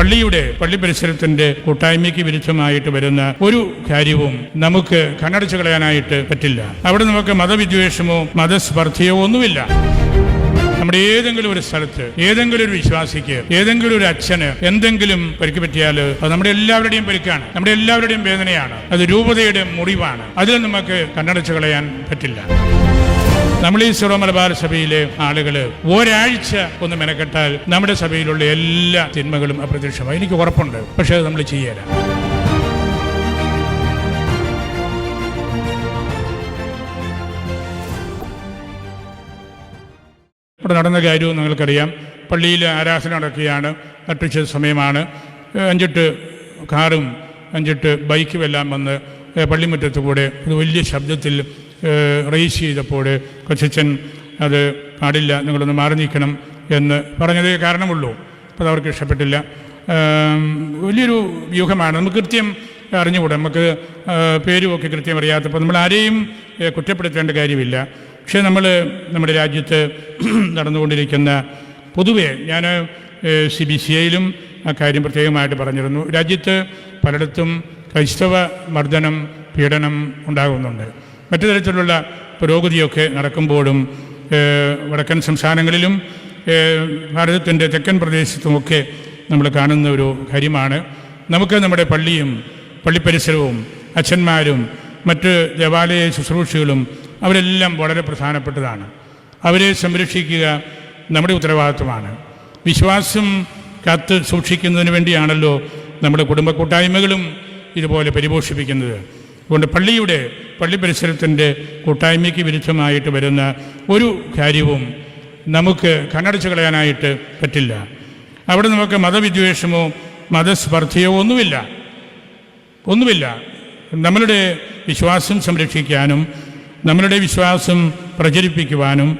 പള്ളിയുടെ പള്ളി പരിസരത്തിന്റെ കൂട്ടായ്മയ്ക്ക് വിരുദ്ധമായിട്ട് വരുന്ന ഒരു കാര്യവും നമുക്ക് കണ്ണടച്ചു കളയാനായിട്ട് പറ്റില്ല. അവിടെ നമുക്ക് മതവിദ്വേഷമോ മതസ്പർദ്ധയോ ഒന്നുമില്ല. നമ്മുടെ ഏതെങ്കിലും ഒരു സ്ഥലത്ത് ഏതെങ്കിലും ഒരു വിശ്വാസിക്ക് ഏതെങ്കിലും ഒരു അച്ഛന് എന്തെങ്കിലും പരിക്ക് പറ്റിയാൽ അത് നമ്മുടെ എല്ലാവരുടെയും പരിക്കാണ് നമ്മുടെ എല്ലാവരുടെയും വേദനയാണ് അത് രൂപതയുടെ മുറിവാണ്. അതിൽ നമുക്ക് കണ്ണടച്ചു കളയാൻ പറ്റില്ല. നമ്മൾ ഈ സിറോ മലബാർ സഭയിലെ ആളുകൾ ഒരാഴ്ച ഒന്ന് മെനക്കെട്ടാൽ നമ്മുടെ സഭയിലുള്ള എല്ലാ തിന്മകളും അപ്രത്യക്ഷമായി. എനിക്ക് ഉറപ്പുണ്ട്. പക്ഷേ അത് നമ്മൾ ചെയ്യല. ഇവിടെ നടന്ന കാര്യവും നിങ്ങൾക്കറിയാം. പള്ളിയിൽ ആരാധന നടക്കുകയാണ്. നട്ടുച്ച സമയമാണ്. അഞ്ചിട്ട് കാറും അഞ്ചെട്ട് ബൈക്കും എല്ലാം വന്ന് പള്ളിമുറ്റത്തു കൂടെ ഒരു വലിയ ശബ്ദത്തിൽ റേസ് ചെയ്തപ്പോൾ കൊച്ചച്ഛൻ അത് പാടില്ല നിങ്ങളൊന്ന് മാറി നിൽക്കണം എന്ന് പറഞ്ഞതേ കാരണമുള്ളൂ. അപ്പോൾ അവർക്ക് ഇഷ്ടപ്പെട്ടില്ല. വലിയൊരു വ്യൂഹമാണ്. നമുക്ക് കൃത്യം അറിഞ്ഞുകൂടാ. നമുക്ക് പേരുമൊക്കെ കൃത്യം അറിയാത്തപ്പോൾ നമ്മൾ ആരെയും കുറ്റപ്പെടുത്തേണ്ട കാര്യമില്ല. പക്ഷേ നമ്മൾ നമ്മുടെ രാജ്യത്ത് നടന്നുകൊണ്ടിരിക്കുന്ന പൊതുവെ ഞാൻ സി ബി സി ഐയിലും ആ കാര്യം പ്രത്യേകമായിട്ട് പറഞ്ഞിരുന്നു. രാജ്യത്ത് പലയിടത്തും ക്രൈസ്തവ മർദ്ദനം പീഡനം ഉണ്ടാകുന്നുണ്ട്. മറ്റു തരത്തിലുള്ള പുരോഗതിയൊക്കെ നടക്കുമ്പോഴും വടക്കൻ സംസ്ഥാനങ്ങളിലും ഭാരതത്തിന്റെ തെക്കൻ പ്രദേശത്തുമൊക്കെ നമ്മൾ കാണുന്ന ഒരു കാര്യമാണ്. നമുക്ക് നമ്മുടെ പള്ളിയും പള്ളിപ്പരിസരവും അച്ഛന്മാരും മറ്റ് ദേവാലയ ശുശ്രൂഷകളും അവരെല്ലാം വളരെ പ്രധാനപ്പെട്ടതാണ്. അവരെ സംരക്ഷിക്കുക നമ്മുടെ ഉത്തരവാദിത്വമാണ്. വിശ്വാസം കാത്ത് സൂക്ഷിക്കുന്നതിന് വേണ്ടിയാണല്ലോ നമ്മുടെ കുടുംബ കൂട്ടായ്മകളും ഇതുപോലെ പരിപോഷിപ്പിക്കുന്നത്. അതുകൊണ്ട് പള്ളിയുടെ പള്ളി പരിസരത്തിന്റെ കൂട്ടായ്മയ്ക്ക് വിരുദ്ധമായിട്ട് വരുന്ന ഒരു കാര്യവും നമുക്ക് കണ്ണടച്ചു കളയാനായിട്ട് പറ്റില്ല. അവിടെ നമുക്ക് മതവിദ്വേഷമോ മതസ്പർദ്ധയോ ഒന്നുമില്ല. ഒന്നുമില്ല. നമ്മളുടെ വിശ്വാസം സംരക്ഷിക്കാനും നമ്മളുടെ വിശ്വാസം പ്രചരിപ്പിക്കുവാനും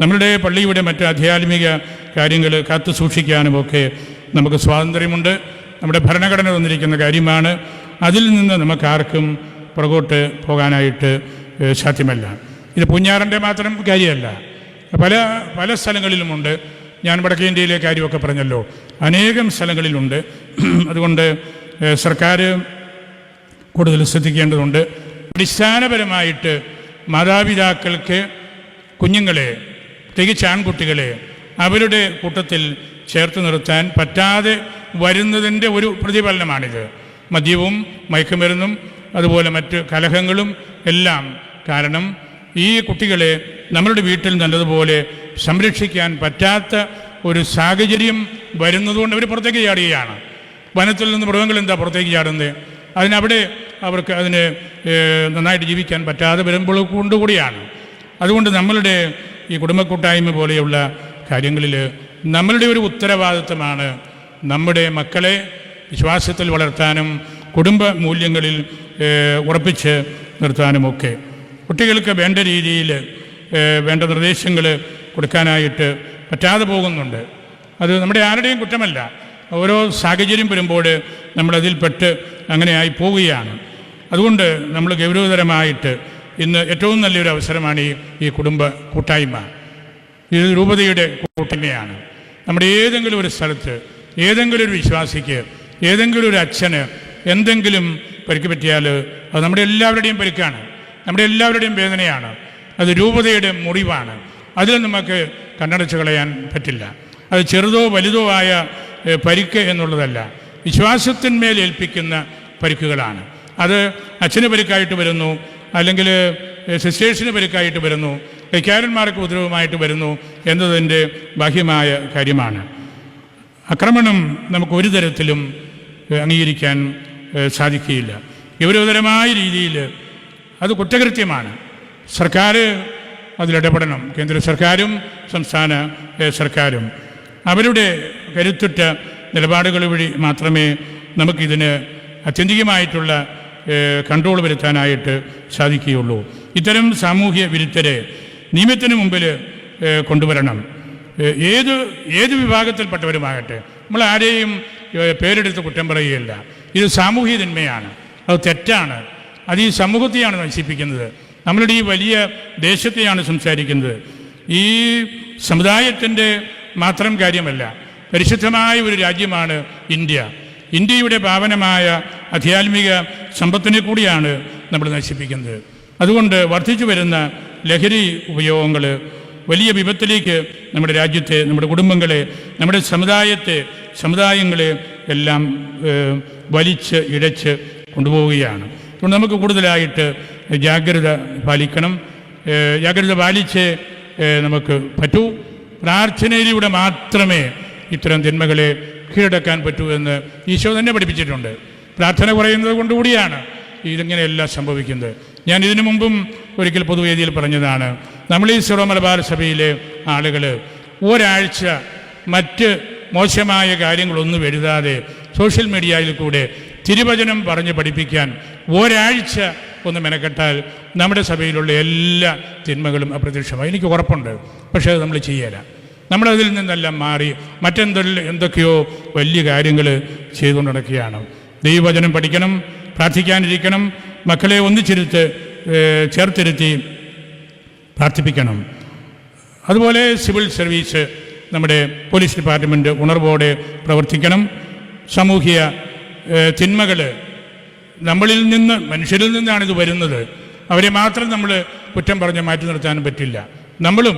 നമ്മളുടെ പള്ളിയുടെ മറ്റ് ആധ്യാത്മിക കാര്യങ്ങൾ കാത്തു സൂക്ഷിക്കാനുമൊക്കെ നമുക്ക് സ്വാതന്ത്ര്യമുണ്ട്. നമ്മുടെ ഭരണഘടന തന്നിരിക്കുന്ന കാര്യമാണ്. അതിൽ നിന്ന് നമുക്ക് ആർക്കും പുറകോട്ട് പോകാനായിട്ട് സാധ്യമല്ല. ഇത് പൂഞ്ഞാറിന്റെ മാത്രം കാര്യമല്ല. പല പല സ്ഥലങ്ങളിലുമുണ്ട്. ഞാൻ വടക്കേ ഇന്ത്യയിലെ കാര്യമൊക്കെ പറഞ്ഞല്ലോ. അനേകം സ്ഥലങ്ങളിലുണ്ട്. അതുകൊണ്ട് സർക്കാർ കൂടുതൽ ശ്രദ്ധിക്കേണ്ടതുണ്ട്. അടിസ്ഥാനപരമായിട്ട് മാതാപിതാക്കൾക്ക് കുഞ്ഞുങ്ങളെ പ്രത്യേകിച്ച് ആൺകുട്ടികളെ അവരുടെ കൂട്ടത്തിൽ ചേർത്ത് നിർത്താൻ പറ്റാതെ വരുന്നതിന്റെ ഒരു പ്രതിഫലനമാണിത്. മദ്യവും മയക്കുമരുന്നും അതുപോലെ മറ്റ് കലഹങ്ങളും എല്ലാം. കാരണം ഈ കുട്ടികളെ നമ്മളുടെ വീട്ടിൽ നല്ലതുപോലെ സംരക്ഷിക്കാൻ പറ്റാത്ത ഒരു സാഹചര്യം വരുന്നതുകൊണ്ട് അവർ പുറത്തേക്ക് ചാടുകയാണ്. വനത്തിൽ നിന്ന് മൃഗങ്ങൾ എന്താ പുറത്തേക്ക് ചാടുന്നത്? അതിനവിടെ അവർക്ക് അതിന് നന്നായിട്ട് ജീവിക്കാൻ പറ്റാതെ വരുമ്പോൾ കൊണ്ടുകൂടിയാണ്. അതുകൊണ്ട് നമ്മളുടെ ഈ കുടുംബ കൂട്ടായ്മ പോലെയുള്ള കാര്യങ്ങളിൽ നമ്മളുടെ ഒരു ഉത്തരവാദിത്തമാണ് നമ്മുടെ മക്കളെ വിശ്വാസത്തിൽ വളർത്താനും കുടുംബ മൂല്യങ്ങളിൽ ഉറപ്പിച്ച് നിർത്താനുമൊക്കെ. കുട്ടികൾക്ക് വേണ്ട രീതിയിൽ വേണ്ട നിർദ്ദേശങ്ങൾ കൊടുക്കാനായിട്ട് പറ്റാതെ പോകുന്നുണ്ട്. അത് നമ്മുടെ ആരുടെയും കുറ്റമല്ല. ഓരോ സാഹചര്യം വരുമ്പോൾ നമ്മളതിൽപ്പെട്ട് അങ്ങനെയായി പോവുകയാണ്. അതുകൊണ്ട് നമ്മൾ ഗൗരവതരമായിട്ട് ഇന്ന് ഏറ്റവും നല്ലൊരു അവസരമാണ് ഈ ഈ കുടുംബ കൂട്ടായ്മ. ഇത് രൂപതയുടെ കൂട്ടായ്മയാണ്. നമ്മുടെ ഏതെങ്കിലും ഒരു സ്ഥലത്ത് ഏതെങ്കിലും ഒരു വിശ്വാസിക്ക് ഏതെങ്കിലും ഒരു അച്ഛന് എന്തെങ്കിലും പരിക്ക് പറ്റിയാൽ അത് നമ്മുടെ എല്ലാവരുടെയും പരിക്കാണ്. നമ്മുടെ എല്ലാവരുടെയും വേദനയാണ്. അത് രൂപതയുടെ മുറിവാണ്. അതിൽ നമുക്ക് കണ്ണടച്ച് കളയാൻ പറ്റില്ല. അത് ചെറുതോ വലുതോ ആയ പരിക്ക് എന്നുള്ളതല്ല. വിശ്വാസത്തിന്മേൽ ഏൽപ്പിക്കുന്ന പരിക്കുകളാണ്. അത് അച്ഛന് പരിക്കായിട്ട് വരുന്നു അല്ലെങ്കിൽ സിസ്റ്റേഴ്സിന് പരിക്കായിട്ട് വരുന്നു കൈക്കാരന്മാർക്ക് ഉപദ്രവമായിട്ട് വരുന്നു എന്നതിന്റെ ബാഹ്യമായ കാര്യമാണ്. ആക്രമണം നമുക്ക് ഒരു തരത്തിലും അംഗീകരിക്കാൻ സാധിക്കുകയില്ല. ഗൗരവതരമായ രീതിയിൽ അത് കുറ്റകൃത്യമാണ്. സർക്കാർ അതിലിടപെടണം കേന്ദ്ര സർക്കാരും സംസ്ഥാന സർക്കാരും. അവരുടെ കരുത്തുറ്റ നിലപാടുകൾ വഴി മാത്രമേ നമുക്കിതിന് അത്യന്തികമായിട്ടുള്ള കൺട്രോൾ വരുത്താനായിട്ട് സാധിക്കുകയുള്ളൂ. ഇത്തരം സാമൂഹ്യ വിരുദ്ധരെ നിയമത്തിന് മുമ്പിൽ കൊണ്ടുവരണം. ഏത് ഏത് വിഭാഗത്തിൽപ്പെട്ടവരുമാകട്ടെ. നമ്മൾ ആരെയും പേരെടുത്ത് കുറ്റം പറയുകയില്ല. ഇത് സാമൂഹിക തിന്മയാണ് അത് തെറ്റാണ്. അത് ഈ സമൂഹത്തെയാണ് നശിപ്പിക്കുന്നത്. നമ്മളുടെ ഈ വലിയ ദേശത്തെയാണ് സംസാരിക്കുന്നത്. ഈ സമുദായത്തിന്റെ മാത്രം കാര്യമല്ല പരിശുദ്ധമായ ഒരു രാജ്യമാണ് ഇന്ത്യ. ഇന്ത്യയുടെ പാവനമായ ആധ്യാത്മിക സമ്പത്തിനെ കൂടിയാണ് നമ്മൾ നശിപ്പിക്കുന്നത്. അതുകൊണ്ട് വർദ്ധിച്ചു വരുന്ന ലഹരി ഉപയോഗങ്ങൾ വലിയ വിപത്തിലേക്ക് നമ്മുടെ രാജ്യത്തെ നമ്മുടെ കുടുംബങ്ങളെ നമ്മുടെ സമുദായത്തെ സമുദായങ്ങളെ എല്ലാം വലിച്ച് ഇഴച്ച് കൊണ്ടുപോവുകയാണ്. അതുകൊണ്ട് നമുക്ക് കൂടുതലായിട്ട് ജാഗ്രത പാലിക്കണം. ജാഗ്രത പാലിച്ച് നമുക്ക് പറ്റൂ. പ്രാർത്ഥനയിലൂടെ മാത്രമേ ഇത്തരം തിന്മകളെ കീഴടക്കാൻ പറ്റൂ എന്ന് ഈശോ തന്നെ പഠിപ്പിച്ചിട്ടുണ്ട്. പ്രാർത്ഥന കുറയുന്നത് കൊണ്ടുകൂടിയാണ് ഇതിങ്ങനെയെല്ലാം സംഭവിക്കുന്നത്. ഞാൻ ഇതിനു മുമ്പും ഒരിക്കൽ പൊതുവേദിയിൽ പറഞ്ഞതാണ് നമ്മൾ ഈ സിറോ മലബാർ സഭയിലെ ആളുകൾ ഒരാഴ്ച മറ്റ് മോശമായ കാര്യങ്ങളൊന്നും എഴുതാതെ സോഷ്യൽ മീഡിയയിൽ കൂടെ തിരുവചനം പറഞ്ഞ് പഠിപ്പിക്കാൻ ഒരാഴ്ച ഒന്ന് മെനക്കെട്ടാൽ നമ്മുടെ സഭയിലുള്ള എല്ലാ തിന്മകളും അപ്രത്യക്ഷമായി. എനിക്ക് ഉറപ്പുണ്ട്. പക്ഷേ അത് നമ്മൾ ചെയ്യല. നമ്മളതിൽ നിന്നെല്ലാം മാറി മറ്റെന്തെല്ലാം എന്തൊക്കെയോ വലിയ കാര്യങ്ങൾ ചെയ്തുകൊണ്ട് നടക്കുകയാണ്. ദൈവവചനം പഠിക്കണം പ്രാർത്ഥിക്കാനിരിക്കണം മക്കളെ ഒന്നിച്ചിരുത്ത് ചേർത്തിരുത്തി പ്രാർത്ഥിപ്പിക്കണം. അതുപോലെ സിവിൽ സർവീസ് നമ്മുടെ പോലീസ് ഡിപ്പാർട്ട്മെന്റ് ഉണർവോടെ പ്രവർത്തിക്കണം. സാമൂഹിക തിന്മകൾ നമ്മളിൽ നിന്ന് മനുഷ്യരിൽ നിന്നാണ് ഇത് വരുന്നത്. അവരെ മാത്രം നമ്മൾ കുറ്റം പറഞ്ഞ് മാറ്റി നിർത്താനും പറ്റില്ല. നമ്മളും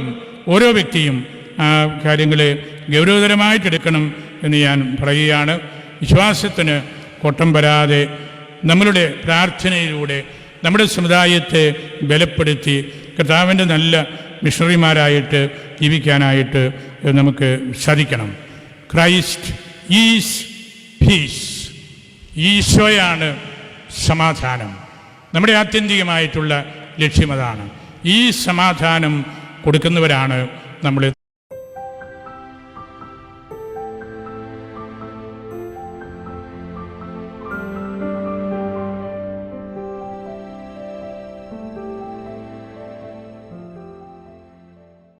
ഓരോ വ്യക്തിയും ആ കാര്യങ്ങളെ ഗൗരവതരമായിട്ടെടുക്കണം എന്ന് ഞാൻ പറയുകയാണ്. വിശ്വാസത്തിന് കോട്ടം വരാതെ നമ്മളുടെ പ്രാർത്ഥനയിലൂടെ നമ്മുടെ സമുദായത്തെ ബലപ്പെടുത്തി കർത്താവിന്റെ നല്ല മിഷണറിമാരായിട്ട് ജീവിക്കാനായിട്ട് നമുക്ക് ശ്രദ്ധിക്കണം ക്രൈസ്റ്റ് ഈസ് പീസ്. ഈശോയാണ് സമാധാനം. നമ്മുടെ ആത്യന്തികമായിട്ടുള്ള ലക്ഷ്യം അതാണ്. ഈ സമാധാനം കൊടുക്കുന്നവരാണ് നമ്മൾ